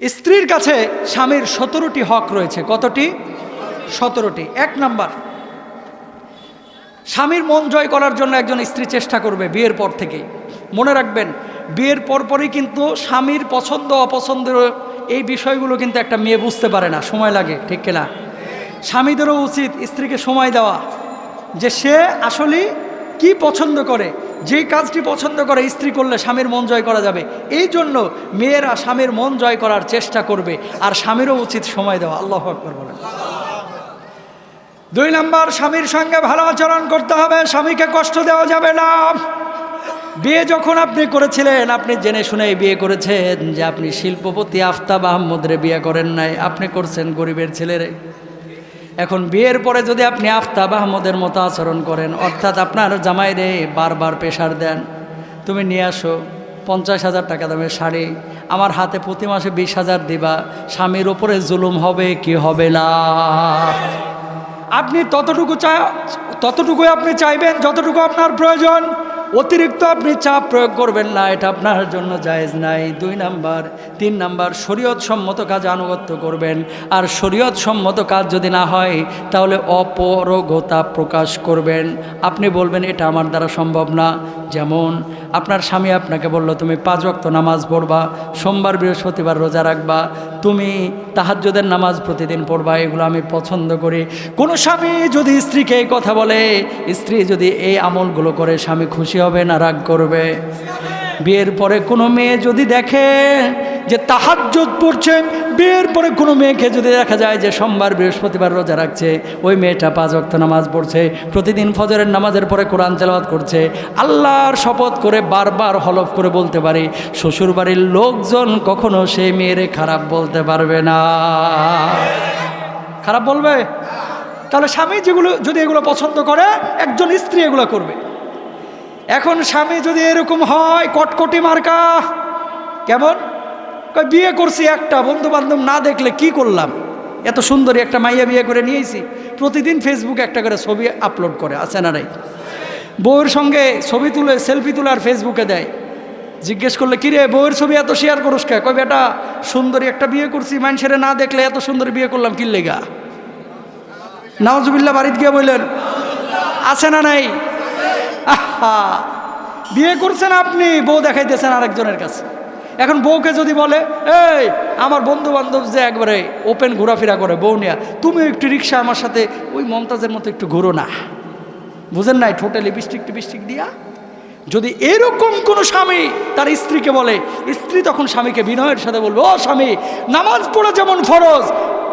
স্ত্রীর কাছে স্বামীর সতেরোটি হক রয়েছে। কতটি? সতেরোটি। এক নাম্বার, স্বামীর মন জয় করার জন্য একজন স্ত্রী চেষ্টা করবে বিয়ের পর থেকেই। মনে রাখবেন, বিয়ের পরপরই কিন্তু স্বামীর পছন্দ, অপছন্দের এই বিষয়গুলো কিন্তু একটা মেয়ে বুঝতে পারে না। সময় লাগে, ঠিক কিনা? স্বামীদেরও উচিত স্ত্রীকে সময় দেওয়া যে সে আসলে কি পছন্দ করে। যে কাজটি পছন্দ করে, স্ত্রী করলে স্বামীর মন জয় করা যাবে। এই জন্য মেয়েরা স্বামীর মন জয় করার চেষ্টা করবে, আর স্বামীরও উচিত সময় দেওয়া। আল্লাহ আকবর বলেন। দুই নম্বর, স্বামীর সঙ্গে ভালো আচরণ করতে হবে, স্বামীকে কষ্ট দেওয়া যাবে না। বিয়ে যখন আপনি করেছিলেন, আপনি জেনে শুনে বিয়ে করেছেন যে আপনি শিল্পপতি আফতাব আহমদরে বিয়ে করেন নাই। আপনি করছেন গরিবের ছেলেরে। এখন বিয়ের পরে যদি আপনি আফতাব আহমদের মতো আচরণ করেন, অর্থাৎ আপনার জামাইরে বারবার প্রেশার দেন, তুমি নিয়ে আসো, পঞ্চাশ হাজার টাকা দামের শাড়ি, আমার হাতে প্রতি মাসে বিশ হাজার দিবা, স্বামীর ওপরে জুলুম হবে কি হবে না? আপনি ততটুকু চা ততটুকুই আপনি চাইবেন, যতটুকু আপনার প্রয়োজন। অতিরিক্ত আপনি চাপ প্রয়োগ করবেন না, এটা আপনার জন্য জায়েজ নাই। দুই নাম্বার, তিন নাম্বার শরীয়ত সম্মত কাজ আনুগত্য করবেন। আর শরীয়ত সম্মত কাজ যদি না হয়, তাহলে অপরগতা প্রকাশ করবেন। আপনি বলবেন, এটা আমার দ্বারা সম্ভব না। যেমন, আপনার স্বামী আপনাকে বলল, তুমি পাঁচ ওয়াক্ত নামাজ পড়বা, সোমবার, বৃহস্পতিবার রোজা রাখবা। তুমি তাহাজ্জুদের নামাজ প্রতিদিন পড়বা, এগুলো আমি পছন্দ করি। কোনো স্বামী যদি স্ত্রীকে কথা বলে, স্ত্রী যদি এই আমলগুলো করে, স্বামী খুশি হবে না, রাগ করবে। বিয়ের পরে কোনো মেয়ে যদি দেখে যে তাহাজ্জুদ পড়ছে, বিয়ের পরে কোনো মেয়েকে যদি দেখা যায় যে সোমবার, বৃহস্পতিবার রোজা রাখছে, ওই মেয়েটা পাঁচ অক্ত নামাজ পড়ছে, প্রতিদিন ফজরের নামাজের পরে কোরআন তেলাওয়াত করছে, আল্লাহর শপথ করে বারবার হলফ করে বলতে পারি, শ্বশুরবাড়ির লোকজন কখনো সেই মেয়েরে খারাপ বলতে পারবে না। খারাপ বলবে? তাহলে স্বামী যেগুলো, যদি এগুলো পছন্দ করে, একজন স্ত্রী এগুলো করবে। এখন স্বামী যদি এরকম হয়, কটকটি মার্কা। কেমন? বিয়ে করছি একটা বন্ধু বান্ধব না দেখলে কি করলাম? এত সুন্দরী একটা মাইয়া বিয়ে করে নিয়েছি। প্রতিদিন ফেসবুকে একটা করে ছবি আপলোড করে, আছে না নাই? বউয়ের সঙ্গে ছবি তুলে সেলফি তুলে আর ফেসবুকে দেয়। জিজ্ঞেস করলে, কিরে, বউয়ের ছবি এত শেয়ার করস কে? কয়, বেটা, সুন্দরী একটা বিয়ে করছি, মানুষের না দেখলে এত সুন্দর বিয়ে করলাম কি লেগা? নওয়াজুবিল্লা বাড়িতে গিয়ে বললেন, আছে না নাই? আহা, বিয়ে করছেন আপনি, বউ দেখাইতেছেন আরেকজনের কাছে। এখন বউকে যদি বলে, এই, আমার বন্ধু বান্ধব যে একবারে ওপেন ঘোরাফেরা করে, বউ নেয়া তুমি একটু রিক্সা আমার সাথে, ওই মমতাজের মতো একটু ঘুরো না। বুঝেন নাই, ঠোঁটে লিপস্টিক টিপস্টিক দিয়া? যদি এরকম কোনো স্বামী তার স্ত্রীকে বলে, স্ত্রী তখন স্বামীকে বিনয়ের সাথে বলবে, ও স্বামী, নামাজ পড়া যেমন ফরজ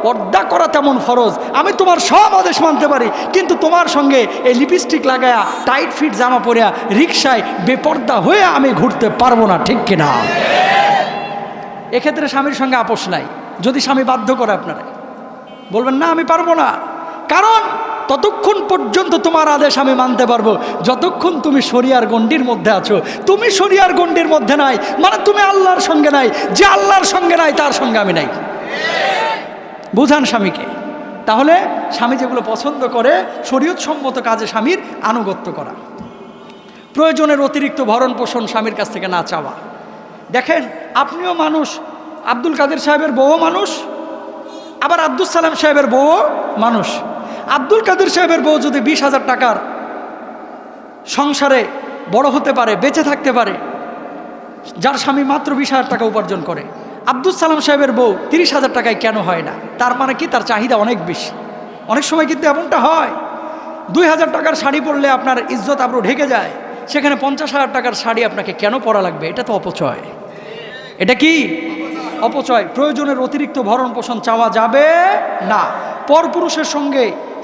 পর্দা করা তেমন ফরজ। আমি তোমার সব আদেশ মানতে পারি, কিন্তু তোমার সঙ্গে এই লিপস্টিক লাগায়া টাইট ফিট জামা পরিয়া রিক্সায় বেপর্দা হয়ে আমি ঘুরতে পারব না, ঠিক কিনা? এক্ষেত্রে স্বামীর সঙ্গে আপোষ নাই, যদি স্বামী বাধ্য করে আপনারা। বলবেন, না, আমি পারব না। কারণ ততক্ষণ পর্যন্ত তোমার আদেশ আমি মানতে পারব। যতক্ষণ তুমি শরিয়ার গণ্ডির মধ্যে আছো, তুমি শরিয়ার গণ্ডির মধ্যে নাই মানে তুমি আল্লাহর সঙ্গে নাই, যে আল্লাহর সঙ্গে নাই, তার সঙ্গে আমি নাই। বুঝান স্বামীকে। তাহলে স্বামী যেগুলো পছন্দ করে শরীয়ত সম্মত কাজে স্বামীর আনুগত্য করা। প্রয়োজনের অতিরিক্ত ভরণ পোষণ স্বামীর কাছ থেকে না চাওয়া। দেখেন, আপনিও মানুষ, আব্দুল কাদের সাহেবের বউও মানুষ, আবার আব্দুল সালাম সাহেবের বউও মানুষ। আব্দুল কাদের সাহেবের বউ যদি বিশ হাজার টাকার সংসারে বড় হতে পারে, বেঁচে থাকতে পারে, যার স্বামী মাত্র বিশ হাজার টাকা উপার্জন করে আব্দুল সালাম সাহেবের বউ তিরিশ হাজার টাকায় কেন হয় না? তার মানে কি? তার চাহিদা অনেক বেশি। অনেক সময় কিন্তু এমনটা হয়, দুই হাজার টাকার শাড়ি পরলে আপনার ইজ্জত আব্রু ঢেকে যায়, সেখানে পঞ্চাশ হাজার টাকার শাড়ি আপনাকে কেন পরা লাগবে? এটা তো অপচয়। এটা কি? অপচয়। প্রয়োজনের অতিরিক্ত ভরণ পোষণ চাওয়া যাবে না। পরপুরুষের সঙ্গে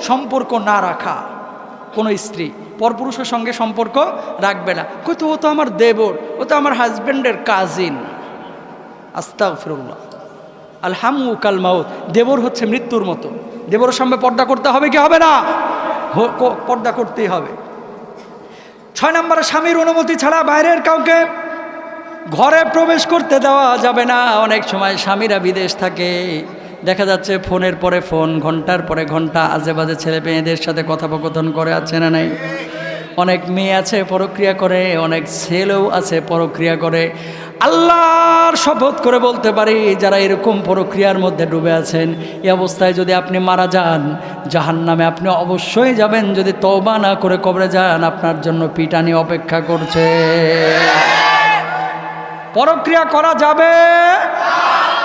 সম্পর্ক না রাখা কোনো স্ত্রী। পরপুরুষের সঙ্গে সম্পর্ক রাখবে না। কই তো ও তো আমার দেবর, ও তো আমার হাজব্যান্ডের কাজিন আস্তাক ফিরুল্লাহ আলহামু কাল দেবর হচ্ছে মৃত্যুর মতো। দেবরের সামনে পর্দা করতে হবে কি হবে না? পর্দা করতেই হবে। ছয় নম্বরে স্বামীর অনুমতি ছাড়া বাইরের কাউকে ঘরে প্রবেশ করতে দেওয়া যাবে না। অনেক সময় স্বামীরা বিদেশ থাকে। দেখা যাচ্ছে ফোনের পরে ফোন, ঘণ্টার পরে ঘণ্টা আজে বাজে ছেলে মেয়েদের সাথে কথোপকথন করে, আছে না নাই? অনেক মেয়ে আছে, পরক্রিয়া করে, অনেক ছেলেও আছে, পরক্রিয়া করে। আল্লাহর শপথ করে বলতে পারি, যারা এরকম প্রক্রিয়ার মধ্যে ডুবে আছেন, এই অবস্থায় যদি আপনি মারা যান জাহান নামে আপনি অবশ্যই যাবেন। যদি তওবা না করে কবরে যান, আপনার জন্য পিটানি অপেক্ষা করছে। পরক্রিয়া করা যাবে?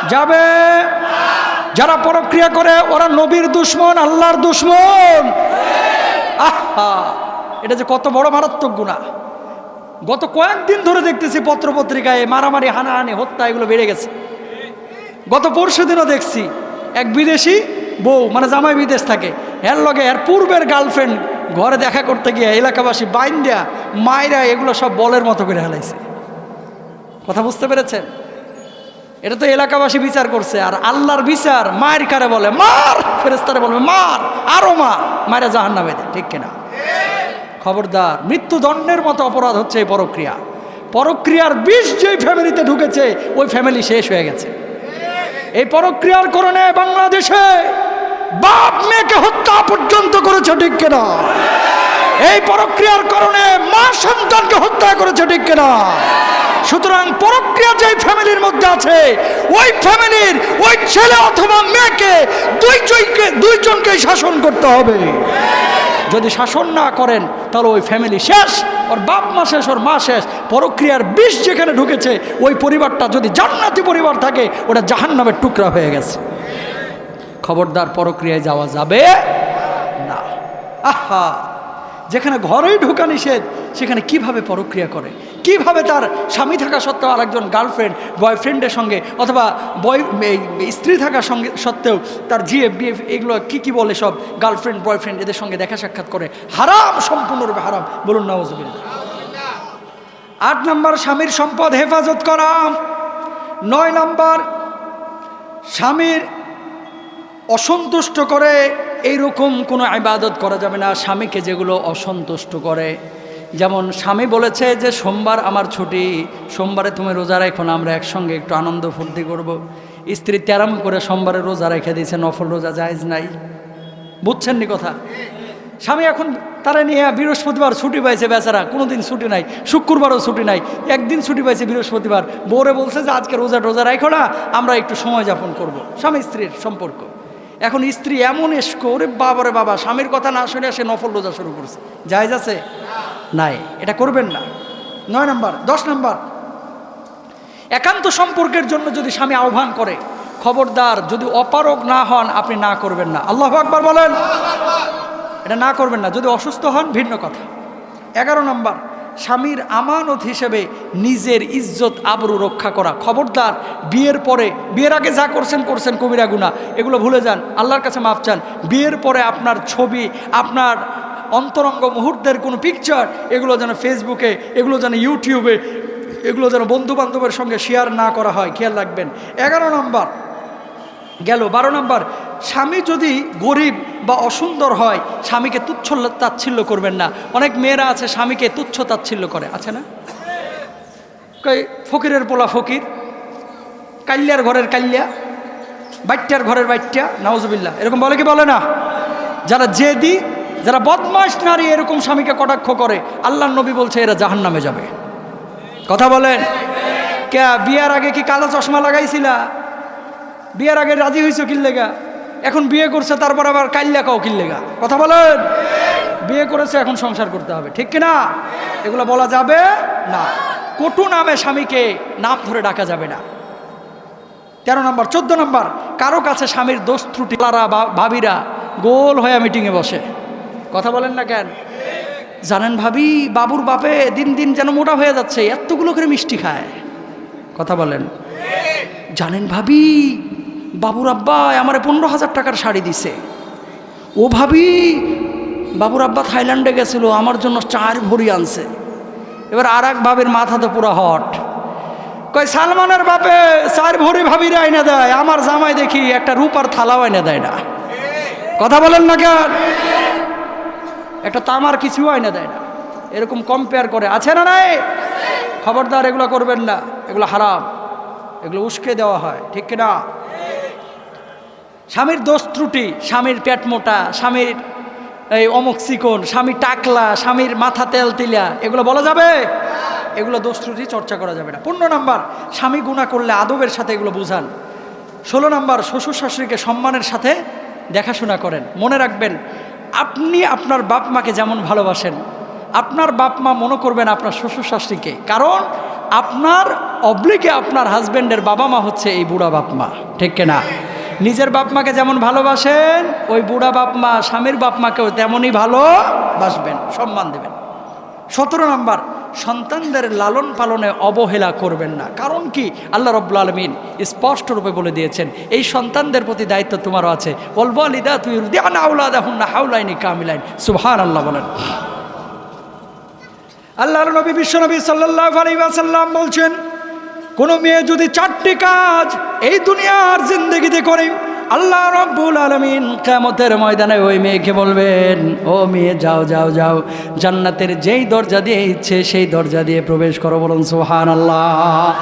যাবে। যারা পরক্রিয়া করে, ওরা নবীর দুশ্মন, আল্লাহর দুশ্মন। আহা! এটা যে কত বড় মারাত্মক গুণা। গত কয়েকদিন ধরে দেখতেছি পত্রপত্রিকায় মারামারি, হানাহানি, হত্যা এগুলো বেড়ে গেছে। গত পরশু দিনও দেখছি, এক বিদেশি বউ মানে জামাই বিদেশ থাকে, এর লগে এর পূর্বের গার্লফ্রেন্ড ঘরে দেখা করতে গিয়ে এলাকাবাসী বাইন দেয়া মায়েরা এগুলো সব বলের মতো করে হেলাইছে। কথা বুঝতে পেরেছেন? এটা তো এলাকাবাসী বিচার করছে, আর আল্লাহর বিচার মায়ের কারে বলে, মার! ফেরেস্তারে বলবে, মার! আরও মার! মায়েরা জাহান নামে দেয়, ঠিক কিনা? খবরদার, মৃত্যুদণ্ডের মতো অপরাধ হচ্ছে এই পরক্রিয়া। পরক্রিয়ার বিষ যেই ফ্যামিলিতে ঢুকেছে, ওই ফ্যামিলি শেষ হয়ে গেছে। এই পরক্রিয়ার কারণে বাংলাদেশে বাপ মেয়েকে হত্যা পর্যন্ত করেছে, ঠিক কেনা? এই পরক্রিয়ার কারণে মা সন্তানকে হত্যা করেছে, ঠিক কিনা? সুতরাং পরক্রিয়া যেই ফ্যামিলির মধ্যে আছে, ওই ফ্যামিলির ওই ছেলে অথবা মেয়েকে দুইজনকে দুইজনকে শাসন করতে হবে। যদি শাসন না করেন, তাহলে ওই ফ্যামিলি শেষ, ওর বাপ মা শেষ, ওর মা শেষ। পরক্রিয়ার বিষ যেখানে ঢুকেছে, ওই পরিবারটা যদি জান্নাতি পরিবার থাকে, ওটা জাহান নামের টুকরা হয়ে গেছে। খবরদার, পরক্রিয়ায় যাওয়া যাবে না। আহা! যেখানে ঘরেই ঢোকা নিষেধ, সেখানে কীভাবে পরক্রিয়া করে? কীভাবে তার স্বামী থাকা সত্ত্বেও আরেকজন গার্লফ্রেন্ড বয়ফ্রেন্ডের সঙ্গে অথবা বয় স্ত্রী থাকা সঙ্গে, সত্ত্বেও তার জিএফ বিএফ এগুলো কী কী বলে সব গার্লফ্রেন্ড বয়ফ্রেন্ড এদের সঙ্গে দেখা সাক্ষাৎ করে? হারাম, সম্পূর্ণরূপে হারাম। বলুন নওয়াজবিল্লা আট নম্বর, স্বামীর সম্পদ হেফাজত করা। নয় নম্বর, স্বামীর অসন্তুষ্ট করে এইরকম কোনো ইবাদত করা যাবে না। স্বামীকে যেগুলো অসন্তুষ্ট করে যেমন স্বামী বলেছে যে সোমবার আমার ছুটি, সোমবারে তুমি রোজা রেখো না, আমরা একসঙ্গে একটু আনন্দ ফুর্তি করব। স্ত্রী তেরাম করে সোমবারে রোজা রেখে দিয়েছে, নফল রোজা জায়েজ নাই। বুঝছেন নি কথা? স্বামী এখন তারা নিয়ে বৃহস্পতিবার ছুটি পাইছে বেচারা, কোনোদিন ছুটি নাই, শুক্রবারও ছুটি নাই, একদিন ছুটি পাইছে বৃহস্পতিবার। বউরে বলছে যে আজকে রোজা রোজা রাখো না, আমরা একটু সময় যাপন করব। স্বামী স্ত্রীর সম্পর্ক। এখন স্ত্রী এমন এসকো, ওরে বাবারে বাবা, স্বামীর কথা না শুনে সে নফল রোজা শুরু করছে। জায়জ আছে? নাই, এটা করবেন না। নয় নাম্বার, দশ নাম্বার, একান্ত সম্পর্কের জন্য যদি স্বামী আহ্বান করে, খবরদার, যদি অপারগ না হন, আপনি না করবেন না। আল্লাহ আকবার বলেন। এটা না করবেন না, যদি অসুস্থ হন, ভিন্ন কথা। এগারো নম্বর, স্বামীর আমানত হিসেবে নিজের ইজ্জত, আবরু রক্ষা করা। খবরদার, বিয়ের পরে, বিয়ের আগে যা করছেন করছেন, কবিরা গুণা এগুলো ভুলে যান, আল্লাহর কাছে মাপ চান। বিয়ের পরে আপনার ছবি, আপনার অন্তরঙ্গ মুহূর্তের কোনো পিকচার এগুলো যেন ফেসবুকে এগুলো যেন ইউটিউবে এগুলো যেন বন্ধু বান্ধবের সঙ্গে শেয়ার না করা হয়, খেয়াল রাখবেন। এগারো নম্বর, গেল বারো নম্বর, স্বামী যদি গরিব বা অসুন্দর হয়, স্বামীকে তুচ্ছ তাচ্ছিল্য করবেন না। অনেক মেয়েরা আছে, স্বামীকে তুচ্ছ তাচ্ছিল্য করে। আছে না? ফকিরের পোলা ফকির, কাল্যার ঘরের কাল্যা বাট্টার ঘরের বাট্টা নাওজবিল্লা এরকম বলে কি বলে না? যারা জেদি যারা বদমাস নারী এরকম স্বামীকে কটাক্ষ করে আল্লাহ নবী বলছে এরা জাহান নামে যাবে। কথা বলেন? কে, বিয়ার আগে কি কালো চশমা লাগাইছিলা? বিয়ের আগে রাজি হয়েছ কিল্লেগা এখন বিয়ে করছে, তারপর আবার কাল্লা কাও কিল্লেগা কথা বলেন? বিয়ে করেছে, এখন সংসার করতে হবে, ঠিক কিনা? এগুলো বলা যাবে না। কটু নামে স্বামীকে নাম ধরে ডাকা যাবে না। তেরো নম্বর, চোদ্দ নম্বর, কারও কাছে স্বামীর দোষ ত্রুটি ভাবিরা গোল হয়ে মিটিংয়ে বসে। কথা বলেন না কেন? জানেন ভাবি, বাবুর বাপে দিন দিন যেন মোটা হয়ে যাচ্ছে, এতগুলো করে মিষ্টি খায়। কথা বলেন। জানেন ভাবি, বাবুর আব্বা আমার পনেরো হাজার টাকার শাড়ি দিছে। ও ভাবি, বাবুর আব্বা থাইল্যান্ডে গেছিল, আমার জন্য চার ভরি আনছে। এবার আর এক ভাবির মাথা তো পুরো হট। কয়, সালমানের বাপে চার ভরি ভাবিরা আইনে দেয়, আমার জামাই দেখি একটা রূপার থালাও এনে দেয় না। কথা বলেন না কেন? একটা তামার কিছু আইনে দেয় না। এরকম কম্পেয়ার করে। আছে না নাই? খবরদার, এগুলো করবেন না। এগুলো হারাম। এগুলো উস্কে দেওয়া হয়, ঠিক কিনা স্বামীর দোষ ত্রুটি, স্বামীর পেট মোটা, স্বামীর এই অমুক চিকন, স্বামী টাকলা, স্বামীর মাথা তেল তিলা, এগুলো বলা যাবে? এগুলো দোষ ত্রুটি চর্চা করা যাবে না। পনেরো নাম্বার, স্বামী গুণা করলে আদবের সাথে এগুলো বুঝান। ষোলো নাম্বার, শ্বশুর শাশুড়িকে সম্মানের সাথে দেখাশোনা করেন। মনে রাখবেন আপনি আপনার বাপ মাকে যেমন ভালোবাসেন, আপনার বাপ মা মনে করবেন আপনার শ্বশুর শাশুড়িকে কারণ আপনার অবলিকে আপনার হাজব্যান্ডের বাবা মা হচ্ছে এই বুড়া বাপ মা, ঠিক কিনা? নিজের বাপ মাকে যেমন ভালোবাসেন, ওই বুড়া বাপ মা স্বামীর বাপ মাকেও তেমনই ভালোবাসবেন, সম্মান দেবেন। সতেরো নম্বর, সন্তানদের লালন পালনে অবহেলা করবেন না। কারণ কি? আল্লাহ রব্বুল আলমিন স্পষ্ট রূপে বলে দিয়েছেন, এই সন্তানদের প্রতি দায়িত্ব তোমারও আছে। বলব আলিদা তুই না হাউলাইনি কামিলাইন। সুহান আল্লাহ বলেন আল্লাহর নবী বিশ্বনবী সাল্লাহ আলাইসাল্লাম বলছেন, কোনো মেয়ে যদি চারটি কাজ এই দুনিয়ার জিন্দগিতে করে আল্লাহ রব্বুল আলমিন কেমতের ময়দানে ওই মেয়েকে বলবেন, ও মেয়ে, যাও যাও যাও। জান্নাতের যেই দরজা দিয়ে ইচ্ছে, সেই দরজা দিয়ে প্রবেশ করো বলুন সোহান আল্লাহ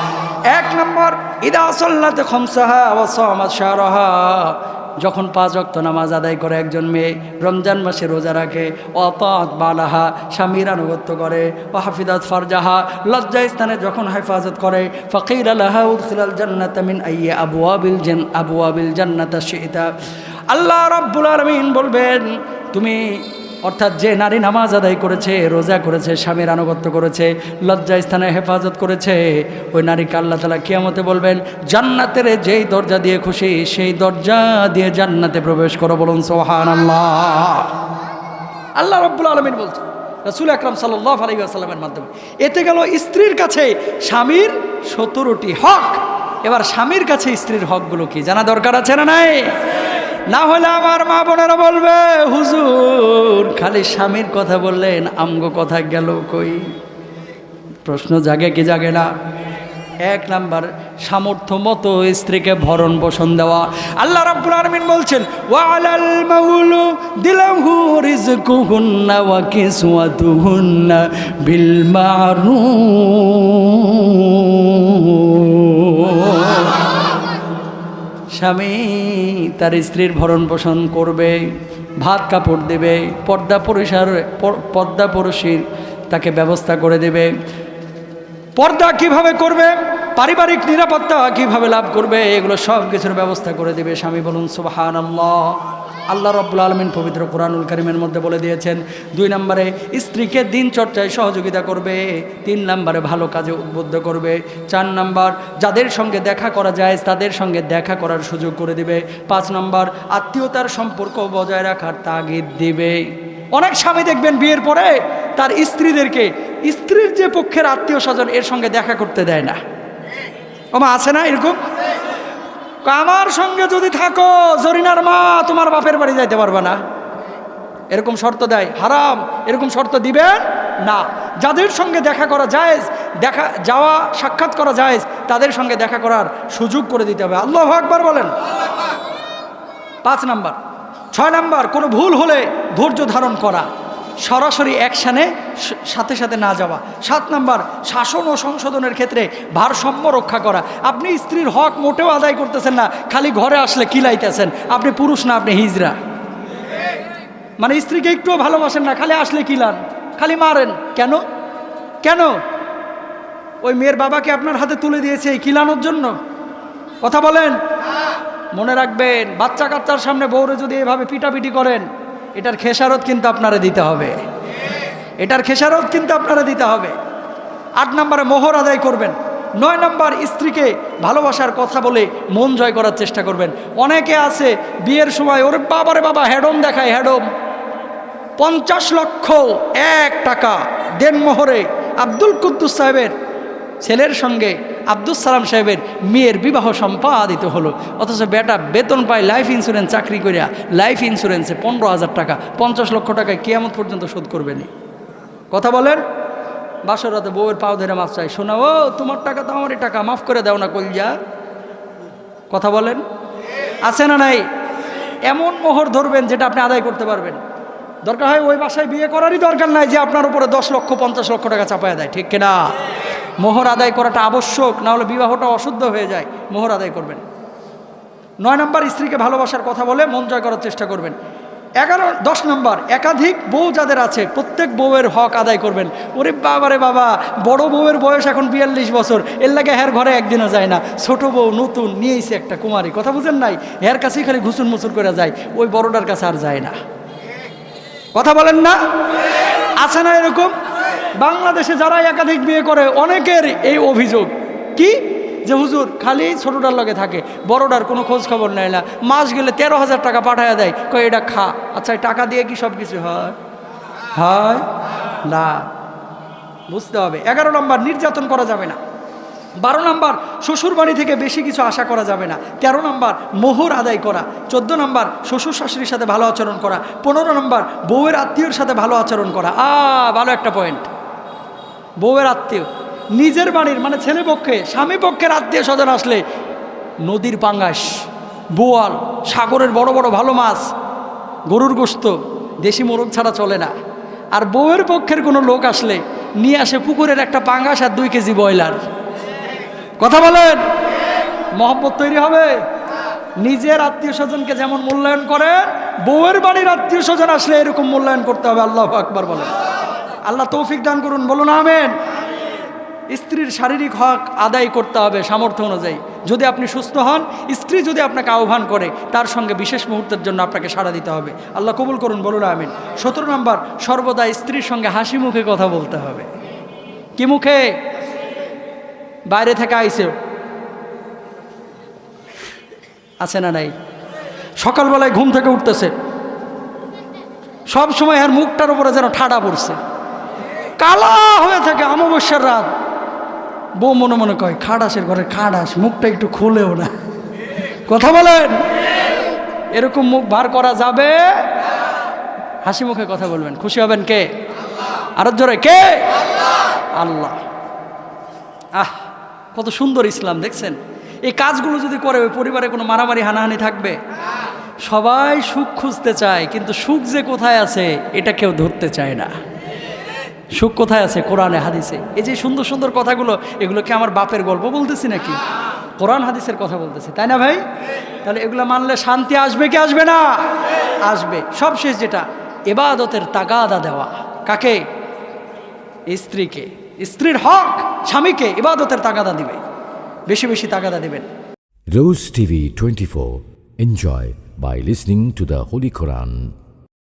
এক নম্বর, ইদা সল্লাতে খমসাহা ওয়াসামাত শাহরাহা যখন পাঁচ অক্ত নামাজ আদায় করে একজন মেয়ে রমজান মাসে রোজা রাখে অত বালাহা, স্বামীর আনুগত্য করে ও হাফিদাত ফারজাহা লজ্জা স্থানে যখন হেফাজত করে, ফকির আল্লাহ উদ্খিলাল জান্নাত মিন আইয়ে আবু আবিল জেন আবু আবিল জান্নাতা শিতা। আল্লাহ রব্বুল আলমিন বলবেন, তুমি অর্থাৎ যে নারী নামাজ আদায় করেছে, রোজা করেছে, স্বামীর আনুগত্য করেছে, লজ্জা স্থানে হেফাজত করেছে, ওই নারীকে আল্লাহ তালা কিয়ামতে বলবেন, জান্নাতের যেই দরজা দিয়ে খুশি, সেই দরজা দিয়ে জান্নাতে প্রবেশ করো বলুন সোহান আল্লাহ আল্লাহ রব্বুল আলমিন বলছে রসুল আকরাম সাল্লাহ আলী আসাল্লামের মাধ্যমে, এতে গেল স্ত্রীর কাছে স্বামীর সতেরোটি হক। এবার স্বামীর কাছে স্ত্রীর হকগুলো কি জানা দরকার আছে না নাই? না হলে আমার মা বোনেরা বলবে, হুজুর, খালি স্বামীর কথা বললেন, আমগো কথা গেল কই? প্রশ্ন জাগে কি জাগে না? এক নাম্বার, সামর্থ্য মতো স্ত্রীকে ভরণ পোষণ দেওয়া। আল্লাহ রাব্বুল আলামিন বলছেন, ওয়ালাল মাউলু দিলাহু রিজকুহুন্না ওয়া কিসওয়াতুহুন্না বিল মারুফ। স্বামী তার স্ত্রীর ভরণ পোষণ করবে, ভাত কাপড় দেবে, পর্দা পরিসার পর্দা পরশির তাকে ব্যবস্থা করে দেবে। পর্দা কীভাবে করবে? পারিবারিক নিরাপত্তা কীভাবে লাভ করবে? এগুলো সব কিছুর ব্যবস্থা করে দেবে। স্বামী বলুন সুবাহান আল্লাহ আল্লাহ রব্বুল আলমিন পবিত্র কোরআনুল করিমের মধ্যে বলে দিয়েছেন, দুই নম্বরে, স্ত্রীকে দিন চর্চায় সহযোগিতা করবে, তিন নম্বরে ভালো কাজে উদ্বুদ্ধ করবে, চার নম্বর, যাদের সঙ্গে দেখা করা যায়, তাদের সঙ্গে দেখা করার সুযোগ করে দিবে, পাঁচ নম্বর, আত্মীয়তার সম্পর্ক বজায় রাখার তাগিদ দিবে। অনেক স্বামী দেখবেন বিয়ের পরে তার স্ত্রীদেরকে, স্ত্রীর যে পক্ষের আত্মীয় স্বজন এর সঙ্গে দেখা করতে দেয় না। ওমা, আছে না এরকম? আমার সঙ্গে যদি থাকো, জরিনার মা তোমার বাপের বাড়ি যাইতে পারবে না। এরকম শর্ত দেয়। হারাম। এরকম শর্ত দিবেন না। যাদের সঙ্গে দেখা করা যায় দেখা, যাওয়া সাক্ষাৎ করা যায় তাদের সঙ্গে দেখা করার সুযোগ করে দিতে হবে। আল্লাহ আকবার বলেন। পাঁচ নাম্বার। ছয় নাম্বার, কোনো ভুল হলে ধৈর্য ধারণ করা। সরাসরি অ্যাকশানে সাথে সাথে না যাওয়া। সাত নাম্বার, শাসন ও সংশোধনের ক্ষেত্রে ভারসাম্য রক্ষা করা। আপনি স্ত্রীর হক মোটেও আদায় করতেছেন না, খালি ঘরে আসলে কিলাইতেছেন আপনি পুরুষ না, আপনি হিজরা। মানে স্ত্রীকে একটুও ভালোবাসেন না, খালি আসলে কিলান খালি মারেন। কেন? কেন? ওই মেয়ের বাবাকে আপনার হাতে তুলে দিয়েছে এই কিলানোর জন্য। কথা বলেন? মনে রাখবেন, বাচ্চা কাচ্চার সামনে বউরে যদি এভাবে পিটাপিটি করেন এটার খেসারত কিন্তু আপনারা দিতে হবে। এটার খেসারত কিন্তু আপনারা দিতে হবে। আট নম্বরে মোহর আদায় করবেন। নয় নম্বর স্ত্রীকে ভালোবাসার কথা বলে মন জয় করার চেষ্টা করবেন। অনেকে আছে বিয়ের সময় ওর বাবারে বাবা হ্যাডম দেখায় হ্যাডম পঞ্চাশ লক্ষ এক টাকা দেন মোহরে। আব্দুল কুদ্দুস সাহেবের ছেলের সঙ্গে আব্দুল সালাম সাহেবের মেয়ের বিবাহ সম্পাদিত হলো। অথচ বেটা বেতন পায় লাইফ ইন্স্যুরেন্স চাকরি করিয়া লাইফ ইন্স্যুরেন্সে পনেরো হাজার টাকা, পঞ্চাশ লক্ষ টাকায় কেয়ামত পর্যন্ত শোধ করবেনি কথা বলেন? বাসরাতে বউয়ের পাও ধরে মাফ চাই শোনা, ও, তোমার টাকা তো আমারই টাকা, মাফ করে দাও না কলজা। কথা বলেন? আছে না নাই? এমন মোহর ধরবেন যেটা আপনি আদায় করতে পারবেন। দরকার হয় ওই বাসায় বিয়ে করারই দরকার নাই যে আপনার উপরে দশ লক্ষ, পঞ্চাশ লক্ষ টাকা চাপায় দেয়, ঠিক কিনা? মোহর আদায় করাটা আবশ্যক, না হলে বিবাহটা অশুদ্ধ হয়ে যায়, মোহর আদায় করবেন। নয় নম্বর, স্ত্রীকে ভালোবাসার কথা বলে মন জয় করার চেষ্টা করবেন। এগারো, দশ নম্বর, একাধিক বউ যাদের আছে, প্রত্যেক বউয়ের হক আদায় করবেন। ওরে বাবারে বাবা, বড় বউয়ের বয়স এখন বিয়াল্লিশ বছর, এর লাগে হ্যার ঘরে একদিনও যায় না। ছোট বউ নতুন নিয়েছে একটা কুমারী, কথা বুঝেন নাই? হ্যার কাছেই খালি ঘুসুন মুসুর করে যায়, ওই বড়টার কাছে আর যায় না। কথা বলেন না? আছে না এরকম? বাংলাদেশে যারা একাধিক বিয়ে করে, অনেকের এই অভিযোগ। কি? যে হুজুর, খালি ছোটটার লগে থাকে, বড়টার কোনো খোঁজ খবর নেয় না। মাস গেলে তেরো হাজার টাকা পাঠায় দেয়, কয় এটা খা। আচ্ছা টাকা দিয়ে কি সব কিছু হয়? হয়? না। বুঝতে হবে। এগারো নম্বর, নির্যাতন করা যাবে না। বারো নম্বর শ্বশুর বাড়ি থেকে বেশি কিছু আশা করা যাবে না। তেরো নম্বর, মোহর আদায় করা। চোদ্দ নম্বর, শ্বশুর শাশুড়ির সাথে ভালো আচরণ করা। পনেরো নম্বর, বউয়ের আত্মীয়র সাথে ভালো আচরণ করা। আ, ভালো একটা পয়েন্ট বউয়ের আত্মীয়। নিজের বাড়ির মানে ছেলে পক্ষে, স্বামী পক্ষের আত্মীয় স্বজন আসলে নদীর পাঙ্গাস, বোয়াল, সাগরের বড় বড় ভালো মাছ, গরুর গোস্ত, দেশি মোরগ ছাড়া চলে না। আর বউয়ের পক্ষের কোনো লোক আসলে নিয়ে আসে পুকুরের একটা পাঙ্গাস আর দুই কেজি ব্রয়লার। কথা বলেন? মহব্বত তৈরি হবে? নিজের আত্মীয় স্বজনকে যেমন মূল্যায়ন করে বউয়ের বাড়ির আত্মীয় স্বজন আসলে এরকম মূল্যায়ন করতে হবে। আল্লাহ আকবার বলেন। আল্লাহ তৌফিক দান করুন, বলুন আমেন। স্ত্রীর শারীরিক হক আদায় করতে হবে সামর্থ্য অনুযায়ী। যদি আপনি সুস্থ হন, স্ত্রী যদি আপনাকে আহ্বান করে, তার সঙ্গে বিশেষ মুহূর্তের জন্য আপনাকে সাড়া দিতে হবে। আল্লাহ কবুল করুন, বলুন আমিন। সতেরো নম্বর, সর্বদা স্ত্রীর সঙ্গে হাসি মুখে কথা বলতে হবে। কি মুখে? বাইরে থেকে আইসে আছে না নাই? সকালবেলায় ঘুম থেকে উঠতেছে। সব সময় আর মুখটার উপরে যেন ঠাডা পড়ছে। কালা হয়ে থাকে অমাবস্যার রাত। বউ মনে মনে কয় খাডাসের ঘরে খাডাস মুখটা একটু খুলেও না। কথা বলেন? এরকম মুখ বার করা যাবে? হাসি মুখে কথা বলবেন। খুশি হবেন কে? আরও জোরে, কে? আল্লাহ। আহ, কত সুন্দর ইসলাম, দেখছেন? এই কাজগুলো যদি করে, ওই পরিবারে কোনো মারামারি, হানাহানি থাকবে? সবাই সুখ খুঁজতে চায়, কিন্তু সুখ যে কোথায় আছে, এটা কেউ ধরতে চায় না। সুখ কোথায় আছে? কোরআনে, হাদিসে। এই যে সুন্দর সুন্দর কথাগুলো, এগুলো কি আমার বাপের গল্প বলতেছি নাকি? কোরআন, হাদিসের কথা বলতেছি, তাই না ভাই? তাহলে এগুলো মানলে শান্তি আসবে কি আসবে না? আসবে। সবশেষ যেটা, এবাদতের তাগাদা দেওয়া। কাকে? স্ত্রীকে। স্ত্রীর হক স্বামীকে ইবাদতের তাগাদা দিবে। বেশি বেশি তাগাদা দিবেন। Rose TV 24. Enjoy by listening to the holy Quran.